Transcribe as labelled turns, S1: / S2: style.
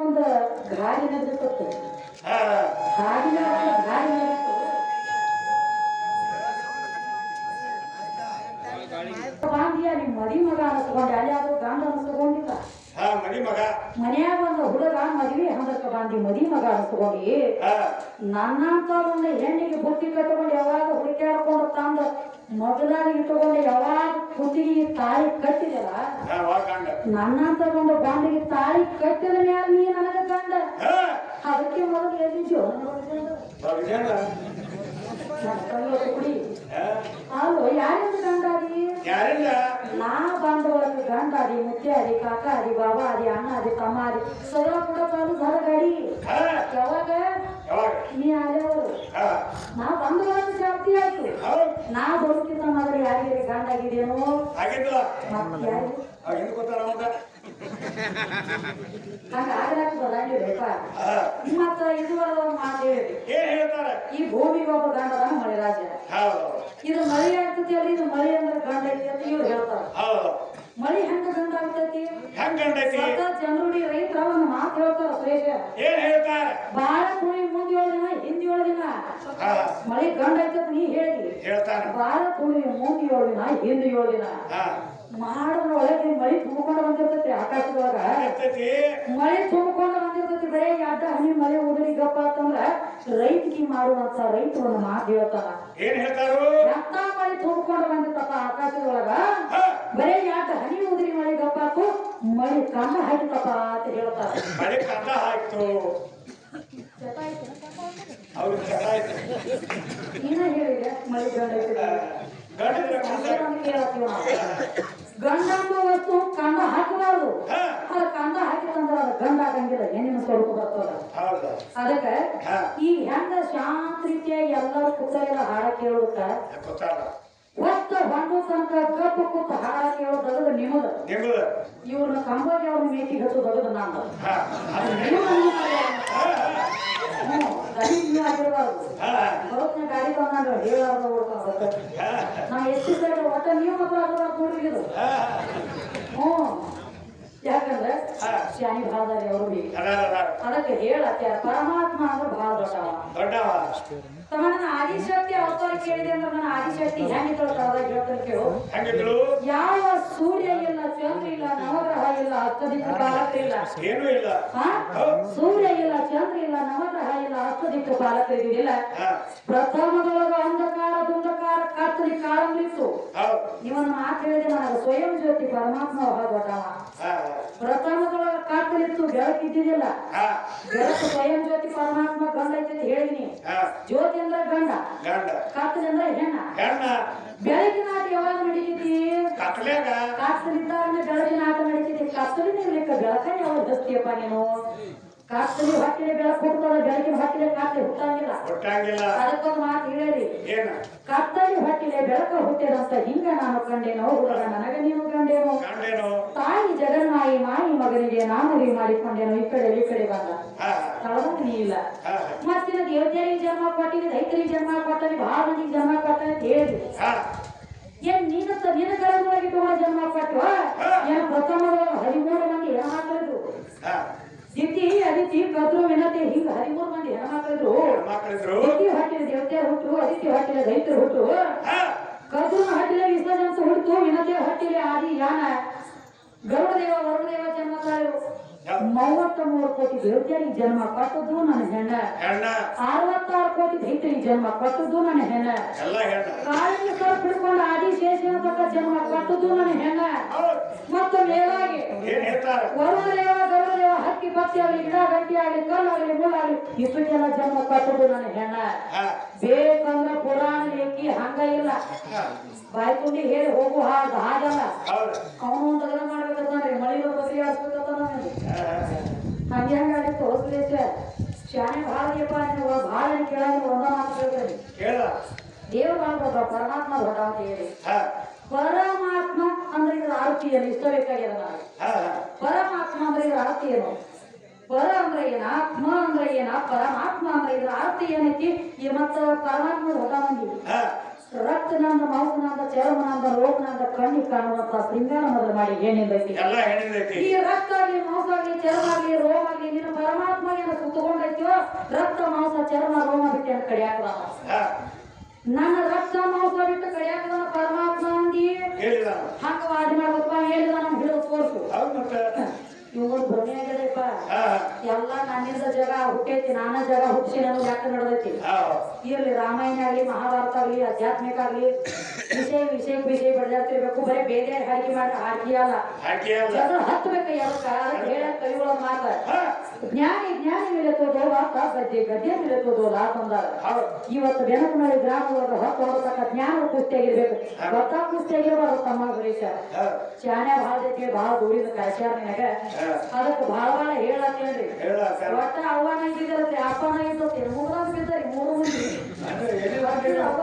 S1: ಒಂದು ಗಾಡಿ ನಡೆದಿತ್ತು ಗಾಡಿ ಮದಿ ಮಗ ಅನಿಸ್ಕೊಂಡೆ ಅಲ್ಲಿ ಅನಿಸ್ಕೊಂಡಿಲ್ಲ ಮನ್ಯಾಗ ಒಂದು ಹುಡುಗ ಮದ್ವಿ ಹಂದಕ್ಕ ಬಾಂಧಿ ಮದಿ ಮಗ ಅನಿಸ್ಕೊಂಡಿ ನನ್ನಂತ ಒಂದು ಹೆಣ್ಣಿಗೆ ಬುದ್ಧಿ ಕಟ್ಕೊಂಡು ಯಾವಾಗ ಹುಡುಕಾಡ್ಕೊಂಡು ತಂದು ಮೊದಲಾಗಿ ಇಟ್ಟುಕೊಂಡು ಯಾವಾಗ ಕುತ್ತಿಗೆ ತಾಳಿ ಕಟ್ಟಿದಲ್ಲ
S2: ಗಂಡ.
S1: ನನ್ನಂತ ಒಂದು ಗಂಡಿಗೆ ತಾಳಿ ಕಟ್ಟಿದ ಮ್ಯಾಲ ನೀ ನನಗ ಗಂಡ. ಅದಕ್ಕೆ ಮೊದಲು ಎಲ್ಲಿದ್ಯೋ ಕುಡಿ
S2: ಹಾ
S1: ಅಲ್ಲೋ ಯಾರಿಂದ ಗಂಡ ಅದಿ ನಾ ಬಂದವಳಿಗೆ ಗಂಡ ಅದಿ ಮುತ್ತೆ ಅದಿ ಕಾಕ ಅದಿ ಬಾಬಾ ಅದಿ ಅಣ್ಣ ಅದಿ ತಮ್ಮ ಅದಿ ಕೂಡ ಕಾಲು ಧರ ಗಾಡಿ
S2: ಹಾ
S1: ಯಾವಾಗ
S2: ಯಾವಾಗ
S1: ನೀ ಅಲೆಯವರು
S2: ಹಾ
S1: ನಾ ಬಂದವಳಿಗೆ ಜಾಸ್ತಿ ಆಯ್ತು
S2: ಹೌದ್
S1: ನಾ ಬದುಕಿದ್ದ ಮೊದಲು ಯಾರಿಗೆ ಗಂಡ ಆಗಿದೇನೋ
S2: ಆಗಿದ್ದಿಲ್ಲ
S1: ಮತ್ತೆ
S2: ಹಿಂದ್
S1: ಒಂದು ಮಾತು
S2: ಏನ್ ಹೇಳ್ತಾರೆ?
S1: ಈ ಭೂಮಿಗೆ ಒಬ್ಬ ಮಳೆರಾಜ
S2: ಹೌದು.
S1: ಇದು ಮಳಿ ಆಗ್ತತಿ ಅಲ್ಲಿ ಇದು ಮಳಿ ಅಂದ್ರೆ ಗಂಡ ಐತಿ ಅಂತ ಇವ್ರು ಹೇಳ್ತಾರ. ಮಳಿ ಹೆಂಗ ಗಂಡ ಆಗ್ತೈತಿ?
S2: ಹೆಂಗ್
S1: ಸತ್ತ ಜನರುಡಿ ರೈತರ ಒಂದು ಮಾತು ಹೇಳ್ತಾರ ಸುರೇಶ
S2: ಏನ್ ಹೇಳ್ತಾರೆ?
S1: ಬಾಳ ಕುಳಿ ಮುಂದೆ ಏಳು ದಿನ ಹಿಂದೆ ಏಳು ದಿನ
S2: ಹಾ
S1: ಮಳಿ ಗಂಡ ಐತಂತ ನೀ ಬಾಳ ಕುಳಿ ಮುಂದೆ ಏಳು ದಿನ ಹಿಂದೆ ಏಳು ದಿನ ಮಾಡಿದ್ರ ಒಳಗೆ ಮಳಿ ತುಂಬಿಕೊಂಡು ಬಂದಿರ್ತೈತಿ ಆಕಾಶದೊಳಗ. ಮಳಿ ತುಂಬಿಕೊಂಡು ಬಂದಿರ್ತೈತಿ ಬರೇ ಯಾವ್ದ ಹನಿ ಮಳೆ ಉದುರಿ ಗಪ್ಪ ಅಂತಂದ್ರ ರೈತಿಗೆ ಮಾಡುವಂತ ರೈತ ಒಂದು ಮಾತು ಹೇಳ್ತಾನ
S2: ಏನ್ ಹೇಳ್ತಾರು?
S1: ಎಂತ ಮಳಿ ತುಂಬಿಕೊಂಡು ಬಂದಿರ್ತಪ್ಪ ಆಕಾಶದೊಳಗ. ಬರೇ ಯಾವ್ದ ಹನಿ ಉದುರಿ ಮಳೆ ಗಪ್ಪಾತು ಮಳೆ ಕಂದ ಹಾಕಿತಪ್ಪ ಅಂತ ಹೇಳ್ತಾರ.
S2: ಮಳೆ ಕಂದ ಆಯ್ತು. ಆಯ್ತು
S1: ನೀನ ಮಳೆ ಗಂಡ
S2: ಕಂದ
S1: ವಸ್ತು ಕಂಡ ಹಾಕಬಾರ್ದು ಅದು ಕಂದ ಹಾಕಿತಂದ್ರ ಅದ ಗಂಡ ಆಗಂಗಿಲ್ಲ ಹೆಣ್ಣಿನ ಸ್ವರೂಪ ಬರ್ತದ ಅದಕ್ಕೆ ಈ ಹೆಂಗ ಶಾಂತ ರೀತಿಯಾಗಿ ಎಲ್ಲರೂ ಕೂತಾಗೆಲ್ಲ ಹಾಡ
S2: ಕೇಳುತ್ತ
S1: ಒತ್ತ ಬಂದು ತನಕ ಕಪ್ಪು ಕೂತು ಹಾಡ ಕೇಳೋದದು ನಿಮ್ಮದ ಇವ್ರನ್ನ ಕಂಬೋಜಿ ಅವ್ರನ್ನ ಮೇಟಿ ಹಚ್ಚೋದದು ನಂದು
S2: ಹಾ
S1: ಅದು ನೀವು ನನ್ನ ಮನೆ.
S2: ಹಾ
S1: ಹ್ಞೂ ಗಾಡಿ ನೀವು ಆಗಿರಬಾರ್ದು
S2: ಹಾ
S1: ಬರೋತ್ನ ಗಾಡಿ ತಗೊಂಡು ಹೇಳಾರ್ದ ಓಡ್ಕೊಂಡು
S2: ಹಾ
S1: ನಾ ಎಷ್ಟು ಸೈಡ್ ಒಟ್ಟ ನೀವು ಅದರ ಇದು ಹ್ಞೂ. ಯಾಕಂದ್ರೆ. ಶಾನಿ ಭಾಳದಾರಿ ಅವರು ಅದಕ್ಕೆ ಹೇಳಕ್ಕೆ ಪರಮಾತ್ಮ ಅಂದ್ರೆ ಭಾಳ ದೊಡ್ಡವ.
S2: ದೊಡ್ಡವ
S1: ತಮ್ಮ ನನ್ನ ಆದಿಶಕ್ತಿ ಅವತಾರ ಕೇಳಿದೆ ಅಂದ್ರೆ ನನ್ನ ಆದಿಶಕ್ತಿ ಹೆಂಗಿದ್ದಳು ಕಳೆದಾಗ ಹೇಳ್ತಾರೆ ಕೇಳು. ಯಾವ ಸೂರ್ಯ ಇಲ್ಲ ಚಂದ್ರ ಇಲ್ಲ ನವಗ್ರಹ ಇಲ್ಲ ಅಷ್ಟದಿಕ್ಕು ಪಾಲಕ ಇಲ್ಲ?
S2: ಏನೂ ಇಲ್ಲ.
S1: ಹಾ? ಸೂರ್ಯ ಇಲ್ಲ ಚಂದ್ರ ಇಲ್ಲ ನವಗ್ರಹ ಇಲ್ಲ. ಕಾಲ
S2: ತೆಗೆದಿಲ್ಲ
S1: ಪ್ರಥಮದೊಳಗ ಅಂಧಕಾರ ದುಂಧಕಾರ ಕತ್ತಲಿ ಕಾಳಂಗಿತ್ತು ಇವನ ಮಾತು ಹೇಳಿದೆ ನನಗೆ ಸ್ವಯಂ ಜ್ಯೋತಿ ಪರಮಾತ್ಮ
S2: ಹೊರಗೊಟ್ಟವ
S1: ಪ್ರಥಮದೊಳಗ ಕತ್ತಲಿತ್ತು ಬೆಳಕಿದ್ದಿದ್ದಿಲ್ಲ ಬೆಳಕು ಸ್ವಯಂ ಜ್ಯೋತಿ ಪರಮಾತ್ಮ ಗಂಡ ಐತಿ ಹೇಳಿದೀನಿ ಜ್ಯೋತಿ ಅಂದ್ರೆ ಗಂಡ. ಕತ್ತಲಿ ಅಂದ್ರೆ ಹೆಣ್ಣ. ಬೆಳಕಿನ ಆಟ ಯಾವಾಗ
S2: ಕತ್ಲ್ಯಾಗ
S1: ಕತ್ತಲಿದ್ದಾಗ ಬೆಳಕಿನ ಆಟ ನಡೀತೈತಿ ಕತ್ತಲಿ ನಿಲ್ಲಿಕ್ಕೆ ಬೆಳಕ ಯಾವಾಗ ಜಸ್ತಿಯಪ್ಪ ನೀನು? ಕತ್ತಲಿ ಹಾಕಿದ್ರೆ ಬೆಳಕು ಹುಟ್ಟದ ಬೆಳಕಿನ ಹಾಕಿದ್ರೆ ಕತ್ತಲಿ ಹುಟ್ಟಂಗಿಲ್ಲ.
S2: ಹುಟ್ಟಂಗಿಲ್ಲ.
S1: ಅದಕ್ಕೊಂದು ಮಾತು ಹೇಳಿ.
S2: ಏನ?
S1: ಕತ್ತಲಿ ಹೊಟ್ಟಿಲೆ ಬೆಳಕ ಹುಟ್ಟಿದಂತ ಹಿಂಗ ನಾನು ಕಂಡೇನೋ ಹುಡುಗ ನನಗ ನೀನು ಕಂಡೇನೋ? ತಾಯಿ ಜಗನ್ಮಾಯಿ ಮಾಯಿ ಮಗನಿಗೆ ರೀ ಮಾಡಿಕೊಂಡೇನೋ ಈ ಕಡೆ ಈ ಕಡೆ ಬಂದ. ನೀ ಇಲ್ಲ. ಮತ್ತಿನ ದೇವತೆಯರಿಗೆ ಜನ್ಮ ಕೊಟ್ಟಿನಿ ರೈತರಿಗೆ ಜನ್ಮ ಕೊಟ್ಟನಿ ಬಹಳ ಮಂದಿಗೆ ಜನ್ಮ ಕೊಟ್ಟನಿ ಅಂತ ಹೇಳಿದ್ವಿ ಏನ್ ನೀನ ಕಳೆದ ಜನ್ಮ ಕೊಟ್ಟು ಏನ ಪ್ರಥಮದೊಳಗೆ ಹದಿಮೂರು ಅದಿತಿ ಕದ್ರು ವಿನತಿ ಹಿಂಗ ಹದಿಮೂರು ಮಂದಿ ಹೆಣ್ಮಕ್ಳಿದ್ರು
S2: ಮಕ್ಕಳಿದ್ರು
S1: ಹಾಕಿದ ದೇವತೆ ಹುಟ್ಟು ಅದಿತಿ ಹಾಕಿದ ರೈತರು ಹುಟ್ಟು ಕದ್ರು ಹಟ್ಟಿಲೆ ವಿಸರ್ಜನ್ಸ ಹುಟ್ಟು ವಿನತೆ ಹಟ್ಟಿಲೆ ಆದಿ ಯಾನ? ಗರುಡದೇವ ವರುಣದೇವ ಜನ್ಮ ತಾಳು ಮೂವತ್ತ ಮೂರು ಕೋಟಿ ದೇವತೆಯರಿಗೆ ಜನ್ಮ ಕೊಟ್ಟದ್ದು ನನ್ನ ಹೆಣ್ಣ. ಅರವತ್ತಾರು ಕೋಟಿ ರೈತರಿಗೆ ಜನ್ಮ ಕೊಟ್ಟದ್ದು ನನ್ನ ಹೆಣ್ಣ. ಕಾಳಿಂಗ ಸರ್ ಹಿಡ್ಕೊಂಡು ಆದಿಶೇಷನ ತಕ್ಕ ಜನ್ಮ ಕೊಟ್ಟದ್ದು ನನ್ನ ಹೆಣ್ಣ. ಮತ್ತು ಮೇಲಾಗಿ ವರುಣದೇವ ಹಕ್ಕಿ ಪಕ್ಷಿ ಆಗಲಿ ಗಿಡ ಗಂಟಿ ಆಗಲಿ ಕಲ್ಲಾಗಲಿ ಮುಳ್ಳಾಗಲಿ ಇಷ್ಟಕ್ಕೆಲ್ಲ ಜನ್ಮ ಕಟ್ಟದು ನನ್ನ ಹೆಣ್ಣ. ಬೇಕಂದ್ರ ಪುರಾಣ ಲೇಖಿ ಹಂಗ ಇಲ್ಲ.
S2: ಹಾ
S1: ಬಾಯಿ ತುಂಬಿ ಹೇಳಿ ಹೋಗು ಹಾಗ ಹಾಗಲ್ಲ. ಅವನು ಒಂದು ತಗದ ಮಾಡ್ಬೇಕಂತಾನೆ ಮಳಿ ಬದಲಿ ಆಡ್ಸ್ಬೇಕಂತ
S2: ನಾನು
S1: ಹಂಗೆ ಹಂಗಾಗಿತ್ತು ಹೋಗ್ಲೇಶ ಶಾನೆ ಭಾಳ ದೀಪ ನೀವು ಭಾಳ ಕೇಳಂಗಿಲ್ಲ ಒಂದ ಮಾತು ಕೇಳ್ಬೇಡಿ
S2: ಕೇಳ.
S1: ದೇವ್ರ ಮಾಡ್ಬೋದ ಪರಮಾತ್ಮ ದೊಡ್ಡ ಅಂತ ಹೇಳಿ. ಪರಮಾತ್ಮ ಅಂದ್ರೆ ಇದ್ರ ಆರತಿ ಏನು? ಇಷ್ಟ ಬೇಕಾಗ್ಯದ ಪರಮಾತ್ಮ ಅಂದ್ರೆ ಇದ್ರ ಆರತಿ ಏನು? ಪರ ಅಂದ್ರೆ ಏನ? ಆತ್ಮ ಅಂದ್ರೆ ಏನ? ಪರಮಾತ್ಮ ಅಂದ್ರೆ ಇದ್ರ ಅರ್ಥ ಏನೈತಿ? ಈ ಮತ್ತ ಪರಮಾತ್ಮ ಹೊಲ ಮಂದಿ ರಕ್ತನಂದ ಮೌತನಂದ ಚರ್ಮನಂದ ರೋಗನಂದ ಕಣ್ಣಿ ಕಾಣುವಂತ ಹಿಂಗೇನ ಮೊದಲು ಮಾಡಿ
S2: ಏನಿದೈತಿ?
S1: ಈ ರಕ್ತ ಆಗ್ಲಿ ಮಾಂಸ ಆಗ್ಲಿ ಚರ್ಮ ಆಗ್ಲಿ ರೋಮ ಆಗ್ಲಿ ನಿನ್ನ ಪರಮಾತ್ಮ
S2: ಏನ ಸುತ್ತಕೊಂಡೈತಿಯೋ ರಕ್ತ ಮಾಂಸ ಚರ್ಮ ರೋಮ ಬಿಟ್ಟು ಅಂತ ಕಡಿಯಾಕ
S1: ನನ್ನ ರಕ್ತ ಮಾಂಸ ಬಿಟ್ಟು ಕಡಿಯಾಕ ಪರಮಾತ್ಮ ಅಂದಿ? ಹಂಗ ಮಾಡಿ ಮಾಡ್ಬೇಕಪ್ಪ ಹೇಳಿದ ನಮ್ಗೆ ಹಿಡಿದು ತೋರಿಸು. ಎಲ್ಲ ನನ್ನಿಂದ ಜಗ ಹುಟ್ಟೈತಿ ನಾನ ಜಗ ಹುಟ್ಟಿಸಿ ನನಗೆ ಯಾಕೆ ನಡೆದೈತಿ. ಇರ್ಲಿ ರಾಮಾಯಣ ಆಗ್ಲಿ ಮಹಾಭಾರತ ಆಗ್ಲಿ ಆಧ್ಯಾತ್ಮಿಕ ಆಗ್ಲಿ ವಿಷಯ ವಿಷಯ ವಿಷಯ ಬಡ್ದಾಡ್ತಿರ್ಬೇಕು ಬರೀ ಬೇರೆ ಹಾಕಿ ಮಾಡಿ ಹಾಡಿಕೆ ಅಲ್ಲ
S2: ಹಾಕಿ ಅಲ್ಲ
S1: ಜನರು ಹತ್ತಬೇಕು ಎಲ್ಲಕ್ಕ ಅದಕ್ಕೆ ಹೇಳ ಕೈಗೊಳ್ಳೋ ಮಾತ. ಜ್ಞಾನಿ ಜ್ಞಾನಿ ಮೇಲೆ ವಾತ ಗದ್ದೆ ಗದ್ದೆ ಮೇಲೆ ಲಾತ್ ಅಂದಾರ ಇವತ್ತು ಬೆನಕನಹಳ್ಳಿ ಗ್ರಾಮದೊಳಗೆ ಹೊತ್ತು ಹೊರತಕ್ಕ ಜ್ಞಾನ ಕುಸ್ತಿಯಾಗಿರ್ಬೇಕು ಗೊತ್ತ ಕುಸ್ತಿ ಆಗಿರ್ಬಾರ್ದು ತಮ್ಮ ಗುರೀಶ.
S2: ಹಾ
S1: ಚಾನೆ ಭಾಳ ದೂರಿದ ಕಳ್ಸ್ಯಾರ ನಿನಗ ಅದಕ್ಕೆ ಭಾಳ ಭಾಳ ಹೇಳತ್ತೇನ್ರಿ
S2: ಹೇಳ
S1: ಒಟ್ಟ ಅಪ್ಪನ ಇದ್ದತ್ತಿ ಮೂರಾಗ ಬಿದ್ದರಿ ಮೂರು ಮಂದಿ ಅವ್ವ